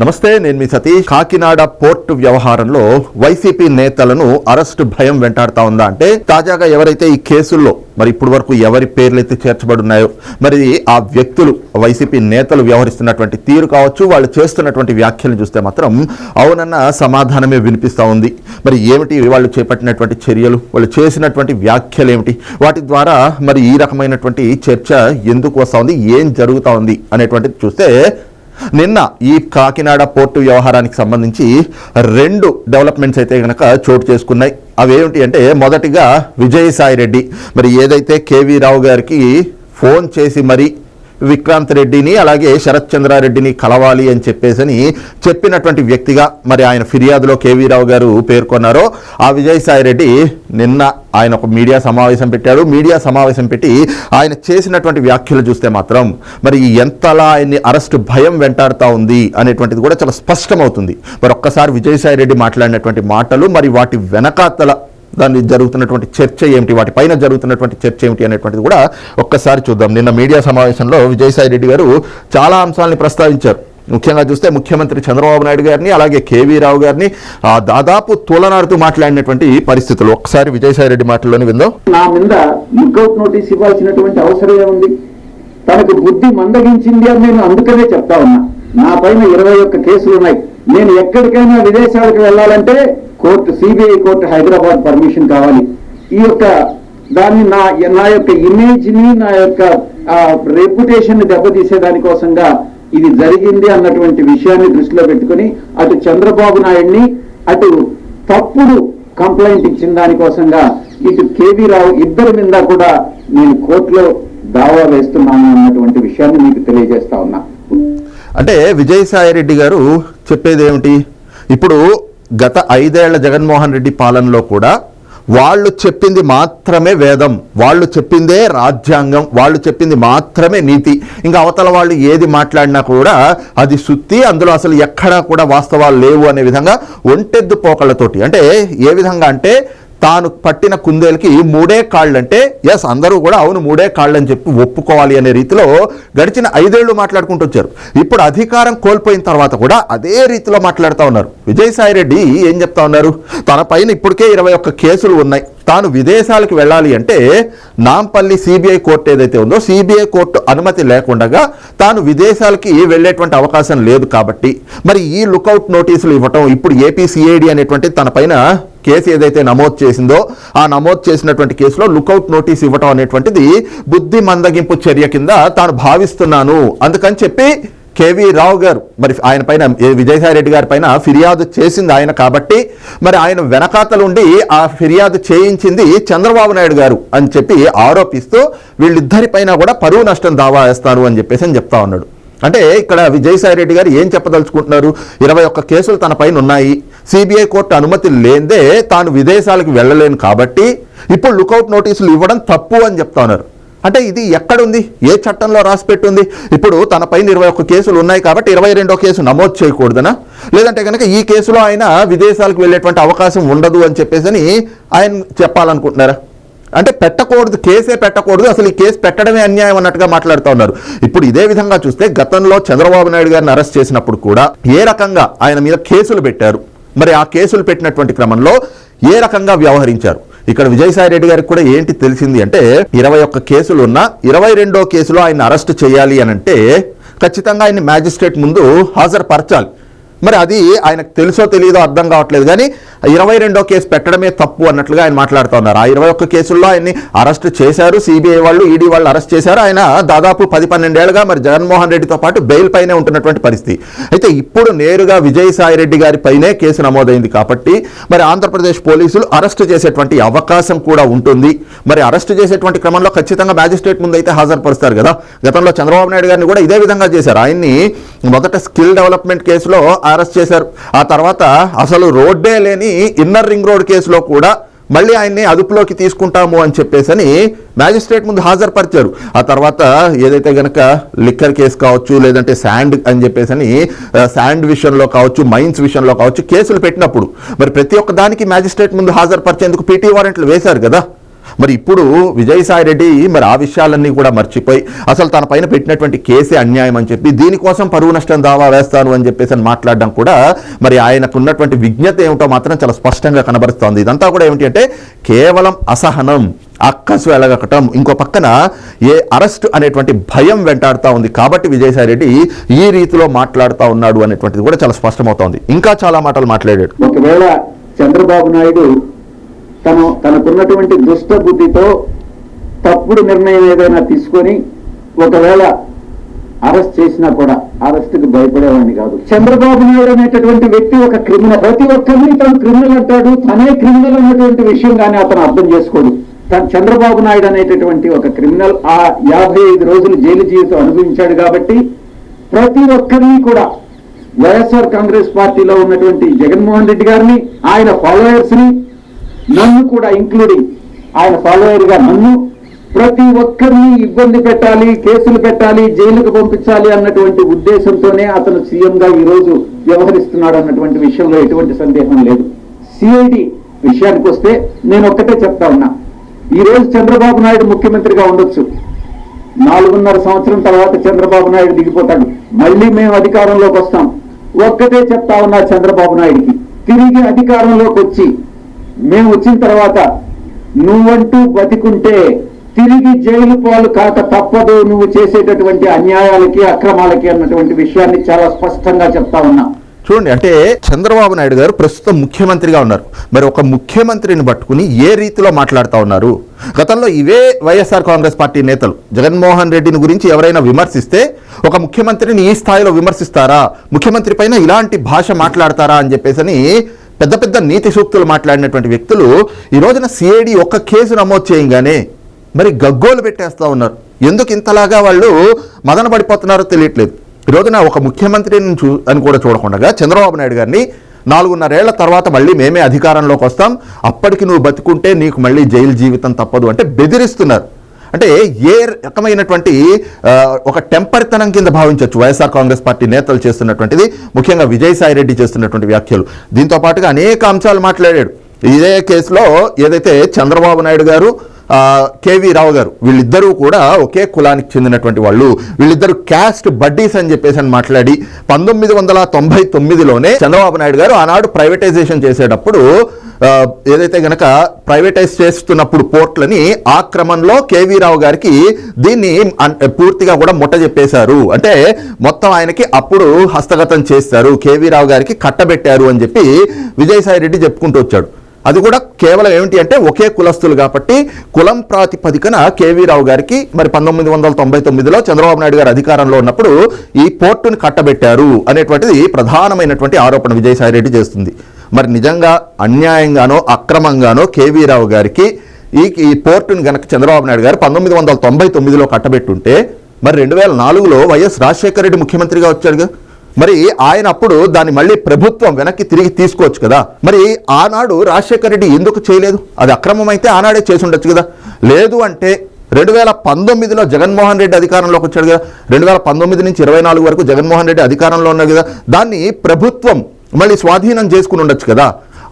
నమస్తే నేను మీ సతీష్. కాకినాడ పోర్టు వ్యవహారంలో వైసీపీ నేతలను అరెస్టు భయం వెంటాడుతా ఉందా అంటే తాజాగా ఎవరైతే ఈ కేసుల్లో మరి ఇప్పటి వరకు ఎవరి పేర్లు అయితే చేర్చబడి ఉన్నాయో మరి ఆ వ్యక్తులు వైసీపీ నేతలు వ్యవహరిస్తున్నటువంటి తీరు కావచ్చు వాళ్ళు చేస్తున్నటువంటి వ్యాఖ్యలు చూస్తే మాత్రం అవునన్న సమాధానమే వినిపిస్తూ ఉంది. మరి ఏమిటి వాళ్ళు చేపట్టినటువంటి చర్యలు వాళ్ళు చేసినటువంటి వ్యాఖ్యలు ఏమిటి? వాటి ద్వారా మరి ఈ రకమైనటువంటి చర్చ ఎందుకు వస్తూ ఉంది ఏం జరుగుతూ ఉంది అనేటువంటిది చూస్తే నిన్న ఈ కాకినాడ పోర్టు వ్యవహారానికి సంబంధించి రెండు డెవలప్మెంట్స్ అయితే కనుక చోటు చేసుకున్నాయి. అవేమిటి అంటే మొదటిగా విజయసాయి రెడ్డి. మరి ఏదైతే కేవీ రావు గారికి ఫోన్ చేసి మరి విక్రాంత్ రెడ్డిని అలాగే శరత్ చంద్రారెడ్డిని కలవాలి అని చెప్పేసి చెప్పినటువంటి వ్యక్తిగా మరి ఆయన ఫిర్యాదులో కేవీ రావు గారు పేర్కొన్నారో ఆ విజయసాయి రెడ్డి నిన్న ఆయన ఒక మీడియా సమావేశం పెట్టాడు. మీడియా సమావేశం పెట్టి ఆయన చేసినటువంటి వ్యాఖ్యలు చూస్తే మాత్రం మరి ఎంతలా ఆయన్ని అరెస్ట్ భయం వెంటాడుతూ ఉంది అనేటువంటిది కూడా చాలా స్పష్టమవుతుంది. మరి ఒక్కసారి విజయసాయి రెడ్డి మాట్లాడినటువంటి మాటలు మరి వాటి వెనకాతల దాన్ని జరుగుతున్నటువంటి చర్చ ఏమిటి? వాటిపైన జరుగుతున్నటువంటి చర్చ ఏమిటి అనేటువంటిది కూడా ఒక్కసారి చూద్దాం. నిన్న మీడియా సమావేశంలో విజయసాయి రెడ్డి గారు చాలా అంశాలని ప్రస్తావించారు. ముఖ్యంగా చూస్తే ముఖ్యమంత్రి చంద్రబాబు నాయుడు గారిని అలాగే కేవీ రావు గారిని ఆ, దాదాపు తూలనాడుతూ మాట్లాడినటువంటి పరిస్థితులు. ఒక్కసారి విజయసాయి రెడ్డి మాటల్లోని విందాం. నా మీద లుక్అవుట్ నోటీస్ ఇవ్వాల్సినటువంటి అవసరం ఏముంది? తనకు బుద్ధి మందగించింది అని నేను అందుకనే చెప్తా ఉన్నా. నా పైన ఇరవై ఒక్క కేసులు ఉన్నాయి నేను ఎక్కడికైనా విదేశాలకు వెళ్ళాలంటే court CBI court Hyderabad permission కావాలి. ఈ యొక్క దాన్ని నా నా యొక్క ఇమేజ్ని నా యొక్క రెప్యుటేషన్ని దెబ్బతీసే దానికోసంగా ఇది జరిగింది అన్నటువంటి విషయాన్ని దృష్టిలో పెట్టుకొని అటు చంద్రబాబు నాయుడిని అటు తప్పుడు కంప్లైంట్ ఇచ్చిన దానికోసంగా ఇటు కేవీ రావు ఇద్దరి మీద కూడా నేను కోర్టులో దావా వేస్తున్నాను అన్నటువంటి విషయాన్ని మీకు తెలియజేస్తా ఉన్నా. అంటే విజయసాయి రెడ్డి గారు చెప్పేది ఏమిటి ఇప్పుడు గత ఐదేళ్ళ జగన్మోహన్ రెడ్డి పాలనలో కూడా వాళ్ళు చెప్పింది మాత్రమే వేదం వాళ్ళు చెప్పిందే రాజ్యాంగం వాళ్ళు చెప్పింది మాత్రమే నీతి. ఇంకా అవతల వాళ్ళు ఏది మాట్లాడినా కూడా అది సుత్తి అందులో అసలు ఎక్కడా కూడా వాస్తవాలు లేవు అనే విధంగా ఒంటెద్దు పోకళ్ళతోటి. అంటే ఏ విధంగా అంటే తాను పట్టిన కుందేలకి మూడే కాళ్ళు అంటే ఎస్ అందరూ కూడా అవును మూడే కాళ్ళు అని చెప్పి ఒప్పుకోవాలి అనే రీతిలో గడిచిన ఐదేళ్ళు మాట్లాడుకుంటూ వచ్చారు. ఇప్పుడు అధికారం కోల్పోయిన తర్వాత కూడా అదే రీతిలో మాట్లాడుతూ ఉన్నారు. విజయసాయి రెడ్డి ఏం చెప్తా ఉన్నారు? తన పైన ఇప్పటికే ఇరవై ఒక్క కేసులు ఉన్నాయి. తాను విదేశాలకు వెళ్ళాలి అంటే నాంపల్లి సిబిఐ కోర్టు ఏదైతే ఉందో సిబిఐ కోర్టు అనుమతి లేకుండా తాను విదేశాలకి వెళ్ళేటువంటి అవకాశం లేదు కాబట్టి. మరి ఈ లుకౌట్ నోటీసులు ఇవ్వటం ఇప్పుడు ఏపీసీఐడి అనేటువంటి తన పైన కేసు ఏదైతే నమోదు చేసిందో ఆ నమోదు చేసినటువంటి కేసులో లుకౌట్ నోటీస్ ఇవ్వటం అనేటువంటిది బుద్ధి మందగింపు చర్య కింద తాను భావిస్తున్నాను. అందుకని చెప్పి కేవీ రావు గారు మరి ఆయన పైన విజయసాయి రెడ్డి గారి పైన ఫిర్యాదు చేసింది ఆయన కాబట్టి మరి ఆయన వెనకాతలుండి ఆ ఫిర్యాదు చేయించింది చంద్రబాబు నాయుడు గారు అని చెప్పి ఆరోపిస్తూ వీళ్ళిద్దరి పైన కూడా పరువు నష్టం దావా వేస్తాను అని చెప్పేసి అని చెప్తా ఉన్నాడు. అంటే ఇక్కడ విజయసాయి రెడ్డి గారు ఏం చెప్పదలుచుకుంటున్నారు? ఇరవై ఒక్క కేసులు తన పైన ఉన్నాయి. సిబిఐ కోర్టు అనుమతి లేదే తాను విదేశాలకు వెళ్ళలేను కాబట్టి ఇప్పుడు లుకౌట్ నోటీసులు ఇవ్వడం తప్పు అని చెప్తా ఉన్నారు అంటే ఇది ఎక్కడుంది? ఏ చట్టంలో రాసి పెట్టుంది ఇప్పుడు తనపైన ఇరవై ఒక్క కేసులు ఉన్నాయి కాబట్టి ఇరవై రెండో కేసు నమోదు చేయకూడదనా? లేదంటే కనుక ఈ కేసులో ఆయన విదేశాలకు వెళ్ళేటువంటి అవకాశం ఉండదు అని చెప్పేసి అని ఆయన చెప్పాలనుకుంటున్నారా? అంటే పెట్టకూడదు కేసే పెట్టకూడదు అసలు ఈ కేసు పెట్టడమే అన్యాయం అన్నట్టుగా మాట్లాడుతూ ఉన్నారు. ఇప్పుడు ఇదే విధంగా చూస్తే గతంలో చంద్రబాబు నాయుడు గారిని అరెస్ట్ చేసినప్పుడు కూడా ఏ రకంగా ఆయన మీద కేసులు పెట్టారు? మరి ఆ కేసులు పెట్టినటువంటి క్రమంలో ఏ రకంగా వ్యవహరించారు? ఇక్కడ విజయసాయి రెడ్డి గారికి కూడా ఏంటి తెలిసింది అంటే ఇరవై ఒక్క కేసులు ఉన్న ఇరవై రెండో కేసులో ఆయన అరెస్ట్ చేయాలి అని అంటే ఖచ్చితంగా ఆయన మ్యాజిస్ట్రేట్ ముందు హాజరుపరచాలి. మరి అది ఆయనకు తెలుసో తెలియదో అర్థం కావట్లేదు. కానీ ఇరవై రెండో కేసు పెట్టడమే తప్పు అన్నట్లుగా ఆయన మాట్లాడుతూ ఉన్నారు. ఆ ఇరవై ఒక్క కేసుల్లో ఆయన్ని అరెస్ట్ చేశారు. సిబిఐ వాళ్ళు ఈడీ వాళ్ళు అరెస్ట్ చేశారు. ఆయన దాదాపు పది పన్నెండేళ్ళుగా మరి జగన్మోహన్ రెడ్డితో పాటు బెయిల్ పైనే ఉంటున్నటువంటి పరిస్థితి. అయితే ఇప్పుడు నేరుగా విజయసాయి రెడ్డి గారి పైనే కేసు నమోదైంది కాబట్టి మరి ఆంధ్రప్రదేశ్ పోలీసులు అరెస్ట్ చేసేటువంటి అవకాశం కూడా ఉంటుంది. మరి అరెస్ట్ చేసేటువంటి క్రమంలో ఖచ్చితంగా మ్యాజిస్ట్రేట్ ముందు అయితే హాజరుపరుస్తారు కదా. గతంలో చంద్రబాబు నాయుడు గారిని కూడా ఇదే విధంగా చేశారు. ఆయన్ని మొదట స్కిల్ డెవలప్మెంట్ కేసులో అరెస్ట్ చేశారు. ఆ తర్వాత అసలు రోడ్డే లేని ఇన్నర్ రింగ్ రోడ్ కేసులో కూడా మళ్ళీ ఆయన్ని అదుపులోకి తీసుకుంటాము అని చెప్పేసి అని మ్యాజిస్ట్రేట్ ముందు హాజరుపరిచారు. ఆ తర్వాత ఏదైతే గనక లిక్కర్ కేసు కావచ్చు లేదంటే శాండ్ అని చెప్పేసి అని శాండ్ విషయంలో కావచ్చు మైన్స్ విషయంలో కావచ్చు కేసులు పెట్టినప్పుడు మరి ప్రతి ఒక్క దానికి మ్యాజిస్ట్రేట్ ముందు హాజరుపరిచేందుకు పీటీ వారెంట్లు వేశారు కదా. మరి ఇప్పుడు విజయసాయి రెడ్డి మరి ఆ విషయాలన్నీ కూడా మర్చిపోయి అసలు తన పైన పెట్టినటువంటి కేసే అన్యాయం అని చెప్పి దీనికోసం పరువు నష్టం దావా వేస్తాను అని చెప్పేసి అని మాట్లాడడం కూడా మరి ఆయనకు ఉన్నటువంటి విజ్ఞత ఏమిటో మాత్రం చాలా స్పష్టంగా కనబరుస్తోంది. ఇదంతా కూడా ఏమిటి అంటే కేవలం అసహనం అక్కసు ఎలగకటం ఇంకో పక్కన ఏ అరెస్ట్ అనేటువంటి భయం వెంటాడుతూ ఉంది. కాబట్టి విజయసాయిరెడ్డి ఈ రీతిలో మాట్లాడుతూ ఉన్నాడు అనేటువంటిది కూడా చాలా స్పష్టమవుతోంది. ఇంకా చాలా మాటలు మాట్లాడాడు. ఒకవేళ చంద్రబాబు నాయుడు తను తనకున్నటువంటి దుష్ట బుద్ధితో తప్పుడు నిర్ణయం ఏదైనా తీసుకొని ఒకవేళ అరెస్ట్ చేసినా కూడా అరెస్ట్కి భయపడేవాడిని కాదు. చంద్రబాబు నాయుడు అనేటటువంటి వ్యక్తి ఒక క్రిమినల్ ప్రతి ఒక్కరిని తను క్రిమినల్ అంటాడు తనే క్రిమినల్ అన్నటువంటి విషయం కానీ అతను అర్థం చేసుకోడు. తను చంద్రబాబు నాయుడు అనేటటువంటి ఒక క్రిమినల్ ఆ యాభై ఐదు రోజులు జైలు జీవితం అనుభవించాడు కాబట్టి ప్రతి ఒక్కరిని కూడా వైఎస్ఆర్ కాంగ్రెస్ పార్టీలో ఉన్నటువంటి జగన్మోహన్ రెడ్డి గారిని ఆయన ఫాలోయర్స్ని నన్ను కూడా ఇంక్లూడింగ్ ఆయన ఫాలోయర్గా నన్ను ప్రతి ఒక్కరిని ఇబ్బంది పెట్టాలి కేసులు పెట్టాలి జైలుకు పంపించాలి అన్నటువంటి ఉద్దేశంతోనే అతను సీఎంగా ఈరోజు ఈ రోజు వ్యవహరిస్తున్నాడు అన్నటువంటి విషయంలో ఎటువంటి సందేహం లేదు. సిఐడి విషయానికి వస్తే నేను ఒక్కటే చెప్తా ఉన్నా. ఈరోజు చంద్రబాబు నాయుడు ముఖ్యమంత్రిగా ఉండొచ్చు. నాలుగున్నర సంవత్సరం తర్వాత చంద్రబాబు నాయుడు దిగిపోతాడు. మళ్ళీ మేము అధికారంలోకి వస్తాం. ఒక్కటే చెప్తా ఉన్నా చంద్రబాబు నాయుడికి. తిరిగి అధికారంలోకి వచ్చి మేము వచ్చిన తర్వాత నువ్వంటూ బతికుంటే తిరిగి జైలు పాలు కాక తప్పదు నువ్వు చేసేటటువంటి అన్యాయాలకి అక్రమాలకి అన్నటువంటి విషయాన్ని చాలా స్పష్టంగా చెప్తా ఉన్నా. చూడండి అంటే చంద్రబాబు నాయుడు గారు ప్రస్తుతం ముఖ్యమంత్రిగా ఉన్నారు. మరి ఒక ముఖ్యమంత్రిని పట్టుకుని ఏ రీతిలో మాట్లాడుతూ ఉన్నారు? గతంలో ఇవే వైఎస్ఆర్ కాంగ్రెస్ పార్టీ నేతలు. జగన్మోహన్ రెడ్డిని గురించి ఎవరైనా విమర్శిస్తే ఒక ముఖ్యమంత్రిని ఈ స్థాయిలో విమర్శిస్తారా? ముఖ్యమంత్రి పైన ఇలాంటి భాష మాట్లాడతారా అని చెప్పేసి పెద్ద పెద్ద నీతి సూక్తులు మాట్లాడినటువంటి వ్యక్తులు ఈ రోజున సిఐడి ఒక్క కేసు నమోదు చేయగానే మరి గగ్గోలు పెట్టేస్తా ఉన్నారు. ఎందుకు ఇంతలాగా వాళ్ళు మదన పడిపోతున్నారో తెలియట్లేదు. ఈ రోజున ఒక ముఖ్యమంత్రిని చూ అని కూడా చూడకుండా చంద్రబాబు నాయుడు గారిని నాలుగున్నరేళ్ళ తర్వాత మళ్ళీ మేమే అధికారంలోకి వస్తాం. అప్పటికి నువ్వు బతుకుంటే నీకు మళ్ళీ జైలు జీవితం తప్పదు అంటే బెదిరిస్తున్నారు. అంటే ఏ రకమైనటువంటి ఒక టెంపర్తనం కింద భావించవచ్చు వైఎస్ఆర్ కాంగ్రెస్ పార్టీ నేతలు చేస్తున్నటువంటిది ముఖ్యంగా విజయసాయి రెడ్డి చేస్తున్నటువంటి వ్యాఖ్యలు. దీంతో పాటుగా అనేక అంశాలు మాట్లాడాడు. ఇదే కేసులో ఏదైతే చంద్రబాబు నాయుడు గారు కేవీ రావు గారు వీళ్ళిద్దరూ కూడా ఒకే కులానికి చెందినటువంటి వాళ్ళు. వీళ్ళిద్దరు క్యాస్ట్ బడ్డీస్ అని చెప్పేసి అని మాట్లాడి పంతొమ్మిది వందల తొంభై తొమ్మిదిలోనే చంద్రబాబు నాయుడు గారు ఆనాడు ప్రైవేటైజేషన్ చేసేటప్పుడు ఏదైతే గనక ప్రైవేటైజ్ చేస్తున్నప్పుడు పోర్ట్లని ఆ క్రమంలో కేవీ రావు గారికి దీన్ని పూర్తిగా కూడా ముట్ట చెప్పేశారు. అంటే మొత్తం ఆయనకి అప్పుడు హస్తగతం చేస్తారు కేవీ రావు గారికి కట్టబెట్టారు అని చెప్పి విజయసాయి రెడ్డి చెప్పుకుంటూ వచ్చాడు. అది కూడా కేవలం ఏమిటి అంటే ఒకే కులస్తులు కాబట్టి కులం ప్రాతిపదికన కేవీ రావు గారికి మరి పంతొమ్మిది వందల తొంభై తొమ్మిదిలో చంద్రబాబు నాయుడు గారు అధికారంలో ఉన్నప్పుడు ఈ పోర్టుని కట్టబెట్టారు అనేటువంటిది ప్రధానమైనటువంటి ఆరోపణ విజయసాయి రెడ్డి చేస్తుంది. మరి నిజంగా అన్యాయంగానో అక్రమంగానో కేవీ రావు గారికి ఈ ఈ పోర్టును గనక చంద్రబాబు నాయుడు గారు పంతొమ్మిది వందల తొంభై తొమ్మిదిలో కట్టబెట్టుంటే మరి రెండు వేల నాలుగులో వైఎస్ రాజశేఖర రెడ్డి ముఖ్యమంత్రిగా వచ్చాడుగా మరి ఆయన అప్పుడు దాన్ని మళ్ళీ ప్రభుత్వం వెనక్కి తిరిగి తీసుకోవచ్చు కదా. మరి ఆనాడు రాజశేఖర రెడ్డి ఎందుకు చేయలేదు? అది అక్రమం అయితే ఆనాడే చేసి ఉండొచ్చు కదా. లేదు అంటే రెండు వేల పంతొమ్మిదిలో జగన్మోహన్ రెడ్డి అధికారంలోకి వచ్చాడు కదా. రెండు వేల పంతొమ్మిది నుంచి ఇరవై నాలుగు వరకు జగన్మోహన్ రెడ్డి అధికారంలో ఉన్నాడు కదా. దాన్ని ప్రభుత్వం మళ్ళీ స్వాధీనం చేసుకుని ఉండొచ్చు కదా?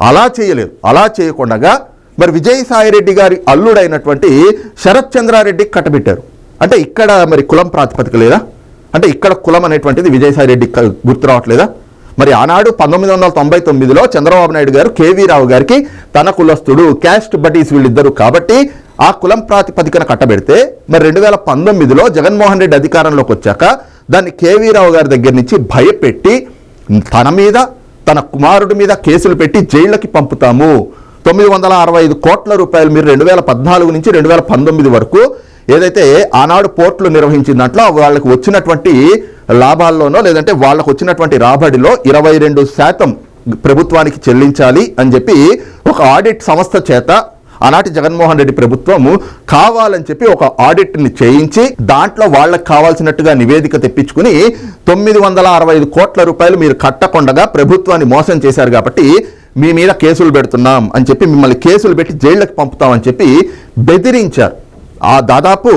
అలా చేయలేదు. అలా చేయకుండా మరి విజయసాయి రెడ్డి గారి అల్లుడైనటువంటి శరత్ చంద్రారెడ్డికి కట్టబెట్టారు. అంటే ఇక్కడ మరి కులం ప్రాతిపదిక లేదా? అంటే ఇక్కడ కులం అనేటువంటిది విజయసాయిరెడ్డి గుర్తు రావట్లేదా? మరి ఆనాడు పంతొమ్మిది వందల తొంభై తొమ్మిదిలో చంద్రబాబు నాయుడు గారు కేవీ రావు గారికి తన కులస్తుడు క్యాస్ట్ బడ్డీస్ వీళ్ళిద్దరు కాబట్టి ఆ కులం ప్రాతిపదికన కట్టబెడితే మరి రెండు వేల పంతొమ్మిదిలో జగన్మోహన్ రెడ్డి అధికారంలోకి వచ్చాక దాన్ని కేవీ రావు గారి దగ్గర నుంచి భయపెట్టి తన మీద తన కుమారుడి మీద కేసులు పెట్టి జైళ్ళకి పంపుతాము. తొమ్మిది వందల అరవై ఐదు కోట్ల రూపాయలు మీరు రెండు వేల పద్నాలుగు నుంచి రెండు వేల పంతొమ్మిది వరకు ఏదైతే ఆనాడు పోర్టులు నిర్వహించిన దాంట్లో వాళ్ళకి వచ్చినటువంటి లాభాల్లోనో లేదంటే వాళ్ళకు వచ్చినటువంటి రాబడిలో ఇరవై రెండు శాతం ప్రభుత్వానికి చెల్లించాలి అని చెప్పి ఒక ఆడిట్ సంస్థ చేత ఆనాటి జగన్మోహన్ రెడ్డి ప్రభుత్వము కావాలని చెప్పి ఒక ఆడిట్ని చేయించి దాంట్లో వాళ్ళకి కావాల్సినట్టుగా నివేదిక తెప్పించుకుని తొమ్మిది వందల అరవై ఐదు కోట్ల రూపాయలు మీరు కట్టకుండగా ప్రభుత్వాన్ని మోసం చేశారు కాబట్టి మీ మీద కేసులు పెడుతున్నాం అని చెప్పి మిమ్మల్ని కేసులు పెట్టి జైళ్ళకి పంపుతామని చెప్పి బెదిరించారు. ఆ దాదాపు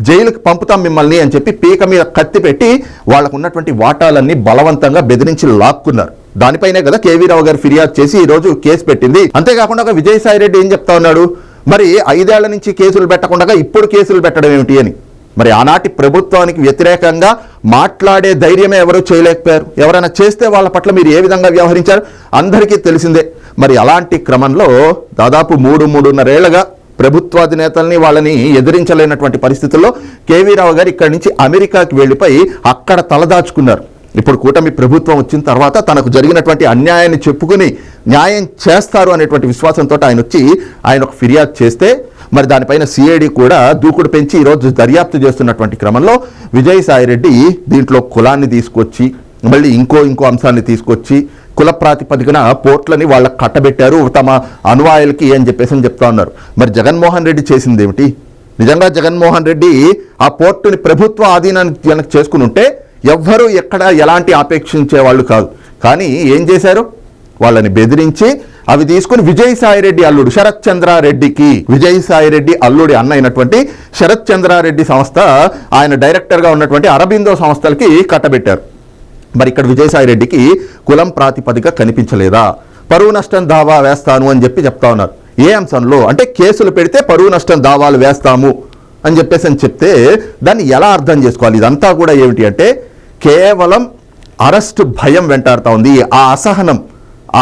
జైలుకి పంపుతాం మిమ్మల్ని అని చెప్పి పీక మీద కత్తి పెట్టి వాళ్ళకు ఉన్నటువంటి వాటాలన్నీ బలవంతంగా బెదిరించి లాక్కున్నారు. దానిపైనే కదా కేవీ రావు గారు ఫిర్యాదు చేసి ఈరోజు కేసు పెట్టింది. అంతేకాకుండా ఒక విజయసాయి రెడ్డి ఏం చెప్తా ఉన్నాడు? మరి ఐదేళ్ళ నుంచి కేసులు పెట్టకుండా ఇప్పుడు కేసులు పెట్టడం ఏమిటి అని. మరి ఆనాటి ప్రభుత్వానికి వ్యతిరేకంగా మాట్లాడే ధైర్యమే ఎవరూ చేయలేకపోయారు. ఎవరైనా చేస్తే వాళ్ళ పట్ల మీరు ఏ విధంగా వ్యవహరించారు? అందరికీ తెలిసిందే. మరి అలాంటి క్రమంలో దాదాపు మూడు మూడున్నరేళ్ళుగా ప్రభుత్వాధినేతల్ని వాళ్ళని ఎదిరించలేనటువంటి పరిస్థితుల్లో కేవీరావు గారు ఇక్కడి నుంచి అమెరికాకి వెళ్ళిపోయి అక్కడ తలదాచుకున్నారు. ఇప్పుడు కూటమి ప్రభుత్వం వచ్చిన తర్వాత తనకు జరిగినటువంటి అన్యాయాన్ని చెప్పుకుని న్యాయం చేస్తారు అనేటువంటి విశ్వాసంతో ఆయన వచ్చి ఆయన ఒక ఫిర్యాదు చేస్తే మరి దానిపైన సిఐడి కూడా దూకుడు పెంచి ఈరోజు దర్యాప్తు చేస్తున్నటువంటి క్రమంలో విజయసాయిరెడ్డి దీంట్లో కులాన్ని తీసుకొచ్చి మళ్ళీ ఇంకో ఇంకో అంశాన్ని తీసుకొచ్చి కుల ప్రాతిపదికన పోర్ట్లని వాళ్ళకి కట్టబెట్టారు తమ అనువాయులకి అని చెప్పేసి అని చెప్తా ఉన్నారు. మరి జగన్మోహన్ రెడ్డి చేసింది ఏమిటి? నిజంగా జగన్మోహన్ రెడ్డి ఆ పోర్టుని ప్రభుత్వ ఆధీనానికి కనుక చేసుకుని ఉంటే ఎవ్వరూ ఎక్కడ ఎలాంటి ఆపేక్షించే వాళ్ళు కాదు. కానీ ఏం చేశారు? వాళ్ళని బెదిరించి అవి తీసుకుని విజయసాయిరెడ్డి అల్లుడు శరత్ చంద్రారెడ్డికి విజయసాయిరెడ్డి అల్లుడి అన్న అయినటువంటి శరత్ చంద్రారెడ్డి సంస్థ ఆయన డైరెక్టర్గా ఉన్నటువంటి అరబిందో సంస్థలకి కట్టబెట్టారు. మరి ఇక్కడ విజయసాయిరెడ్డికి కులం ప్రాతిపదిక కనిపించలేదా? పరువు నష్టం దావా వేస్తాను అని చెప్పి చెప్తా ఉన్నారు. ఏ అంశంలో? అంటే కేసులు పెడితే పరువు నష్టం దావాలు వేస్తాము అని చెప్పేసి అని చెప్తే దాన్ని ఎలా అర్థం చేసుకోవాలి? ఇదంతా కూడా ఏమిటి అంటే కేవలం అరెస్ట్ భయం వెంటాడుతూ ఉంది. ఆ అసహనం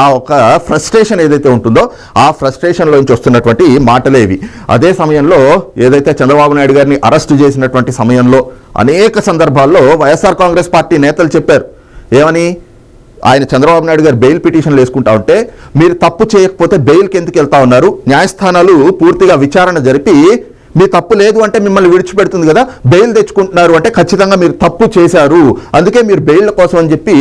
ఆ ఒక ఫ్రస్ట్రేషన్ ఏదైతే ఉంటుందో ఆ ఫ్రస్ట్రేషన్లో నుంచి వస్తున్నటువంటి మాటలేవి అదే సమయంలో ఏదైతే చంద్రబాబు నాయుడు గారిని అరెస్ట్ చేసినటువంటి సమయంలో అనేక సందర్భాల్లో వైఎస్ఆర్ కాంగ్రెస్ పార్టీ నేతలు చెప్పారు. ఏమని? ఆయన చంద్రబాబు నాయుడు గారు బెయిల్ పిటిషన్లు వేసుకుంటా ఉంటే మీరు తప్పు చేయకపోతే బెయిల్కి ఎందుకు వెళ్తా ఉన్నారు? న్యాయస్థానాలు పూర్తిగా విచారణ జరిపి మీ తప్పు లేదు అంటే మిమ్మల్ని విడిచిపెడుతుంది కదా బెయిల్ తెచ్చుకుంటున్నారు అంటే ఖచ్చితంగా మీరు తప్పు చేశారు. అందుకే మీరు బెయిల్ కోసం అని చెప్పి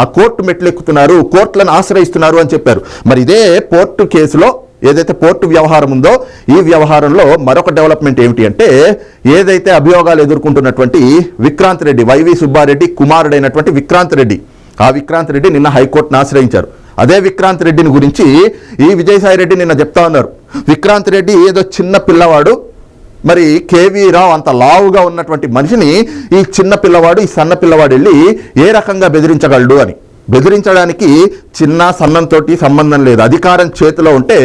ఆ కోర్టు మెట్లు ఎక్కుతున్నారు కోర్టులను ఆశ్రయిస్తున్నారు అని చెప్పారు. మరి ఇదే పోర్టు కేసులో ఏదైతే పోర్టు వ్యవహారం ఉందో ఈ వ్యవహారంలో మరొక డెవలప్మెంట్ ఏమిటి అంటే ఏదైతే అభియోగాలు ఎదుర్కొంటున్నటువంటి విక్రాంత్ రెడ్డి వైవి సుబ్బారెడ్డి కుమారుడైనటువంటి విక్రాంత్ రెడ్డి ఆ విక్రాంత్ రెడ్డి నిన్న హైకోర్టును ఆశ్రయించారు. అదే విక్రాంత్ రెడ్డిని గురించి ఈ విజయసాయి రెడ్డి నిన్న చెప్తా ఉన్నారు. విక్రాంత్ రెడ్డి ఏదో చిన్న పిల్లవాడు మరి కేవీ రావు అంత లావుగా ఉన్నటువంటి మనిషిని ఈ చిన్న పిల్లవాడు ఈ సన్న పిల్లవాడు వెళ్ళి ఏ రకంగా బెదిరించగలడు అని. బెదిరించడానికి చిన్న సన్నంతో సంబంధం లేదు. అధికారం చేతిలో ఉంటే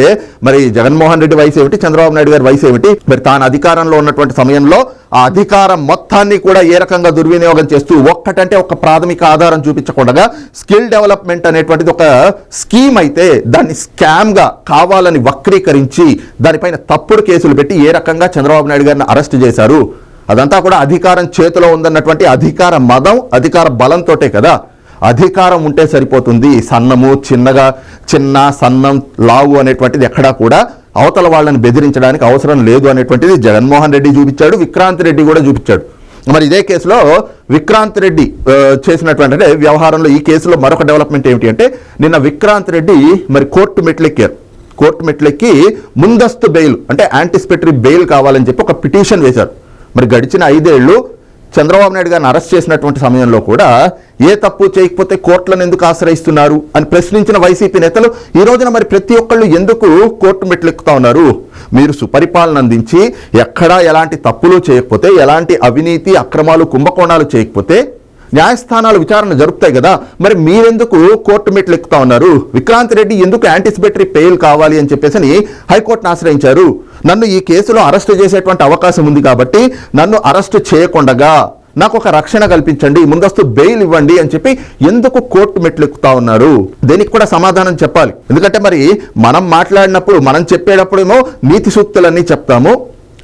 మరి జగన్మోహన్ రెడ్డి వయసు ఏమిటి? చంద్రబాబు నాయుడు గారి వయసు ఏమిటి? మరి తాను అధికారంలో ఉన్నటువంటి సమయంలో ఆ అధికారం మొత్తాన్ని కూడా ఏ రకంగా దుర్వినియోగం చేస్తూ ఒక్కటంటే ఒక ప్రాథమిక ఆధారం చూపించకుండా స్కిల్ డెవలప్మెంట్ అనేటువంటిది ఒక స్కీమ్ అయితే దాన్ని స్కామ్గా కావాలని వక్రీకరించి దానిపైన తప్పుడు కేసులు పెట్టి ఏ రకంగా చంద్రబాబు నాయుడు గారిని అరెస్ట్ చేశారు? అదంతా కూడా అధికారం చేతిలో ఉందన్నటువంటి అధికార మదం అధికార బలంతోటే కదా? అధికారం ఉంటే సరిపోతుంది. సన్నము చిన్నగా చిన్న సన్నం లావు అనేటువంటిది ఎక్కడా కూడా అవతల వాళ్ళని బెదిరించడానికి అవసరం లేదు అనేటువంటిది జగన్మోహన్ రెడ్డి చూపించాడు విక్రాంత్ రెడ్డి కూడా చూపించాడు. మరి ఇదే కేసులో విక్రాంత్ రెడ్డి చేసినటువంటి అంటే వ్యవహారంలో ఈ కేసులో మరొక డెవలప్మెంట్ ఏమిటి అంటే నిన్న విక్రాంత్ రెడ్డి మరి కోర్టు మెట్లెక్కారు. కోర్టు మెట్లెక్కి ముందస్తు బెయిల్ అంటే యాంటిసిపేటరీ బెయిల్ కావాలని చెప్పి ఒక పిటిషన్ వేశారు. మరి గడిచిన ఐదేళ్ళు చంద్రబాబు నాయుడు గారిని అరెస్ట్ చేసినటువంటి సమయంలో కూడా ఏ తప్పు చేయకపోతే కోర్టులను ఎందుకు ఆశ్రయిస్తున్నారు అని ప్రశ్నించిన వైసీపీ నేతలు ఈ రోజున మరి ప్రతి ఒక్కళ్ళు ఎందుకు కోర్టు మెట్లెక్కుతా ఉన్నారు? మీరు సుపరిపాలన అందించి ఎక్కడా ఎలాంటి తప్పులు చేయకపోతే ఎలాంటి అవినీతి అక్రమాలు కుంభకోణాలు చేయకపోతే న్యాయస్థానాలు విచారణ జరుపుతాయి కదా. మరి మీరెందుకు కోర్టు మెట్లు ఎక్కుతా ఉన్నారు? విక్రాంత్ రెడ్డి ఎందుకు యాంటిసిపేటరీ పెయిల్ కావాలి అని చెప్పేసి అని హైకోర్టును ఆశ్రయించారు. నన్ను ఈ కేసులో అరెస్ట్ చేసేటువంటి అవకాశం ఉంది కాబట్టి నన్ను అరెస్ట్ చేయకుండగా నాకు ఒక రక్షణ కల్పించండి ముందస్తు బెయిల్ ఇవ్వండి అని చెప్పి ఎందుకు కోర్టు మెట్లు ఎక్కుతా ఉన్నారు? దీనికి కూడా సమాధానం చెప్పాలి. ఎందుకంటే మరి మనం మాట్లాడినప్పుడు మనం చెప్పేటప్పుడేమో నీతి సూక్తులన్నీ చెప్తాము.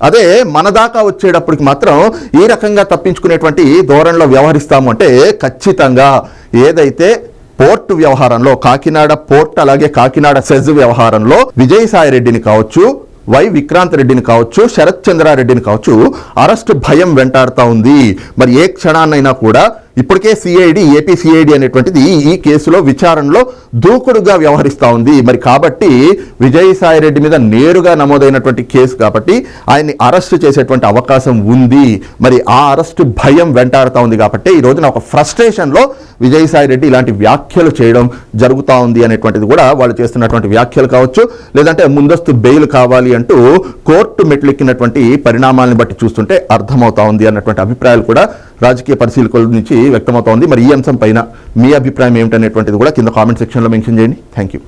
అదే మన దాకా వచ్చేటప్పటికి మాత్రం ఈ రకంగా తప్పించుకునేటువంటి ధోరణిలో వ్యవహరిస్తాము అంటే ఖచ్చితంగా ఏదైతే పోర్టు వ్యవహారంలో కాకినాడ పోర్ట్ అలాగే కాకినాడ సెజ్ వ్యవహారంలో విజయసాయి రెడ్డిని కావచ్చు వై విక్రాంత్ రెడ్డిని కావచ్చు శరత్ చంద్రారెడ్డిని కావచ్చు అరెస్ట్ భయం వెంటాడుతూ ఉంది. మరి ఏ క్షణాన్నైనా కూడా ఇప్పటికే సిఐడి ఏపీ సిఐడి అనేటువంటిది ఈ కేసులో విచారణలో దూకుడుగా వ్యవహరిస్తూ ఉంది. మరి కాబట్టి విజయసాయి రెడ్డి మీద నేరుగా నమోదైనటువంటి కేసు కాబట్టి ఆయన్ని అరెస్ట్ చేసేటువంటి అవకాశం ఉంది. మరి ఆ అరెస్ట్ భయం వెంటాడుతూ ఉంది కాబట్టి ఈ రోజున ఒక ఫ్రస్ట్రేషన్లో విజయసాయి రెడ్డి ఇలాంటి వ్యాఖ్యలు చేయడం జరుగుతూ ఉంది అనేటువంటిది కూడా వాళ్ళు చేస్తున్నటువంటి వ్యాఖ్యలు కావచ్చు లేదంటే ముందస్తు బెయిల్ కావాలి అంటూ కోర్టు మెట్లెక్కినటువంటి పరిణామాలను బట్టి చూస్తుంటే అర్థమవుతా ఉంది అన్నటువంటి అభిప్రాయాలు కూడా రాజకీయ పరిశీలకుల నుంచి వ్యక్తమవుతోంది. మరి ఈ అంశం పైన మీ అభిప్రాయం ఏమిటనేటువంటిది కూడా కింద కామెంట్ సెక్షన్లో మెన్షన్ చేయండి. Thank you